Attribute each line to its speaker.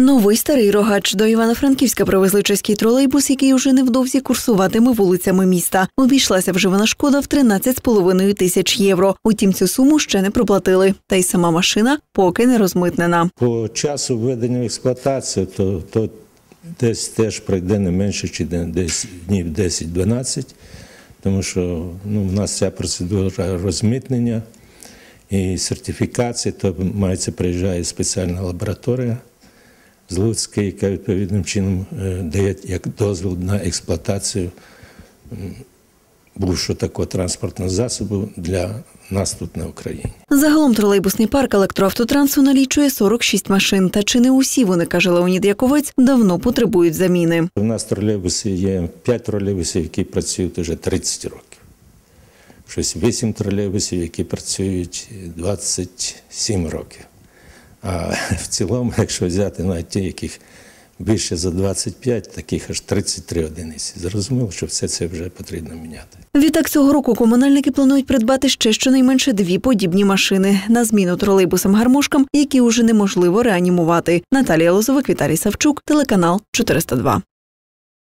Speaker 1: Новий старий рогач до Івано-Франківська привезли чеський тролейбус, який уже невдовзі курсуватиме вулицями міста. Обійшлася вживана шкода в 13,5 тисяч євро. Утім, цю суму ще не проплатили. Та й сама машина поки не розмитнена.
Speaker 2: По часу введення в експлуатацію, то, то десь теж пройде не менше, чи десь днів 10-12, тому що ну, в нас ця процедура розмитнення і сертифікації, то мається приїжджає спеціальна лабораторія з Луцька, яка відповідним чином е, дає як дозвіл на експлуатацію бувшого такого транспортного засобу для нас тут на Україні.
Speaker 1: Загалом тролейбусний парк електроавтотрансу налічує 46 машин. Та чи не усі вони, каже Леонід Яковець, давно потребують заміни.
Speaker 2: У нас тролейбуси є 5 тролейбусів, які працюють вже 30 років. Щось 8 тролейбусів, які працюють 27 років. А в цілому, якщо взяти навіть ті, яких більше за 25, таких аж 33 одиниці. Зрозуміло, що все це вже потрібно міняти.
Speaker 1: Відтак цього року комунальники планують придбати ще щонайменше дві подібні машини на зміну тролейбусам-гармошкам, які уже неможливо реанімувати. Наталія Лозовик, Віталій Савчук, телеканал 402.